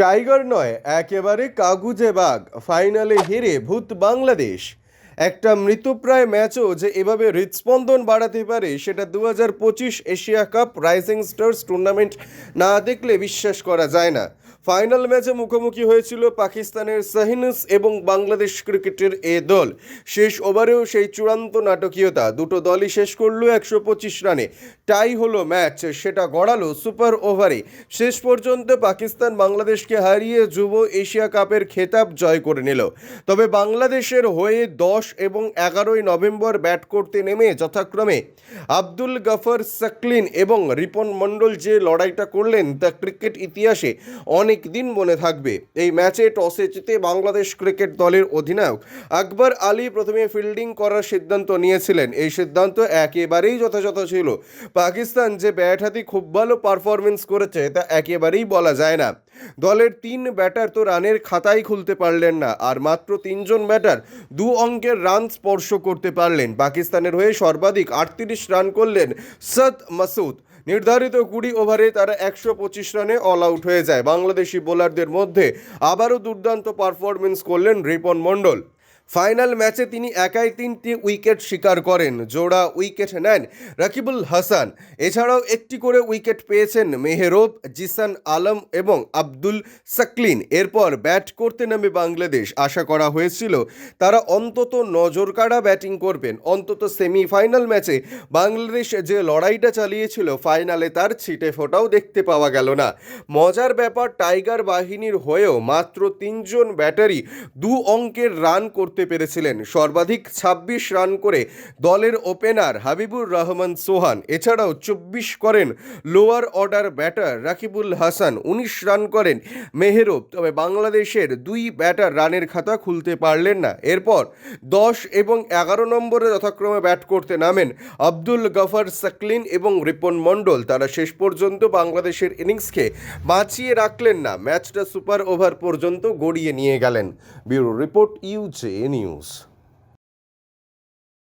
Tiger নয়, একেবারে কাগুজে বাঘ। ফাইনালে হেরে ভূত বাংলাদেশ। একটা মৃতপ্রায় ম্যাচও যে এভাবে হৃদস্পন্দন বাড়াতে পারে, সেটা দু হাজার পঁচিশ Asia cup rising stars tournament না দেখলে বিশ্বাস করা যায় না। ফাইনাল ম্যাচে মুখোমুখি হয়েছিল পাকিস্তানের সাহিনুস এবং বাংলাদেশ ক্রিকেটের এ দল। শেষ ওভারেও সেই চূড়ান্ত নাটকীয়তা, দুটো দলই শেষ করল একশো পঁচিশ রানে। টাই হলো ম্যাচ, সেটা গড়ালো সুপার ওভারে। শেষ পর্যন্ত পাকিস্তান বাংলাদেশকে হারিয়ে যুব এশিয়া কাপের খেতাব জয় করে নিল। তবে বাংলাদেশের হয়ে দশ এবং এগারোই নভেম্বর ব্যাট করতে নেমে যথাক্রমে আব্দুল গফর সাকলিন এবং রিপন মণ্ডল যে লড়াইটা করলেন তা ক্রিকেট ইতিহাসে অনেক দিন মনে থাকবে। এই ম্যাচে টসে জিতে বাংলাদেশ ক্রিকেট দলের অধিনায়ক আকবর আলী প্রথমে ফিল্ডিং করার সিদ্ধান্ত নিয়েছিলেন। এই সিদ্ধান্ত একেবারেই যথাযথ ছিল। পাকিস্তান যে ব্যাট হাতে খুব ভালো পারফরমেন্স করেছে, তা একেবারেই বলা যায় না। দলের তিন ব্যাটার তো রানের খাতাই খুলতে পারলেন না, আর মাত্র তিনজন ব্যাটার দু অঙ্কের রান স্পর্শ করতে পারলেন। পাকিস্তানের হয়ে সর্বাধিক আটত্রিশ রান করলেন সদ মাসুদ। নির্ধারিত কুড়ি ওভারে তারা একশো পঁচিশ রানে অল আউট হয়ে যায়। বাংলাদেশি বোলারদের মধ্যে আবারও দুর্দান্ত পারফরমেন্স করলেন রিপন মণ্ডল। ফাইনাল ম্যাচে তিনি একাই তিনটি উইকেট শিকার করেন। জোড়া উইকেট নেন রাকিবুল হাসান। এছাড়াও একটি করে উইকেট পেয়েছেন মেহেরব, জিসান আলম এবং আব্দুল সাকলিন। এরপর ব্যাট করতে নামে বাংলাদেশ। আশা করা হয়েছিল তারা অন্তত নজর কাড়া ব্যাটিং করবেন। অন্তত সেমিফাইনাল ম্যাচে বাংলাদেশ যে লড়াইটা চালিয়েছিল, ফাইনালে তার ছিটে ফোটাও দেখতে পাওয়া গেল না। মজার ব্যাপার, টাইগার বাহিনীর হয়েও মাত্র তিনজন ব্যাটারি দু অঙ্কের রান করতে পেরেছিলেন। সর্বাধিক ছাব্বিশ রান করে দলের ওপেনার হাবিবুর রহমান সোহান, এছাড়াও চব্বিশ করেন lower order batter Rakibul Hasan, উনিশ রান করেন মেহেরব। তবে বাংলাদেশের দুই ব্যাটার রানের খাতা খুলতে পারলেন না। এরপর দশ এবং এগারো নম্বরে যথাক্রমে ব্যাট করতে নামেন আব্দুল গফর সাকলিন এবং রিপন মণ্ডল। তারা শেষ পর্যন্ত বাংলাদেশের ইনিংসকে বাঁচিয়ে রাখলেন না। ম্যাচটা সুপার ওভার পর্যন্ত গড়িয়ে নিয়ে গেলেন। Bureau report UJ news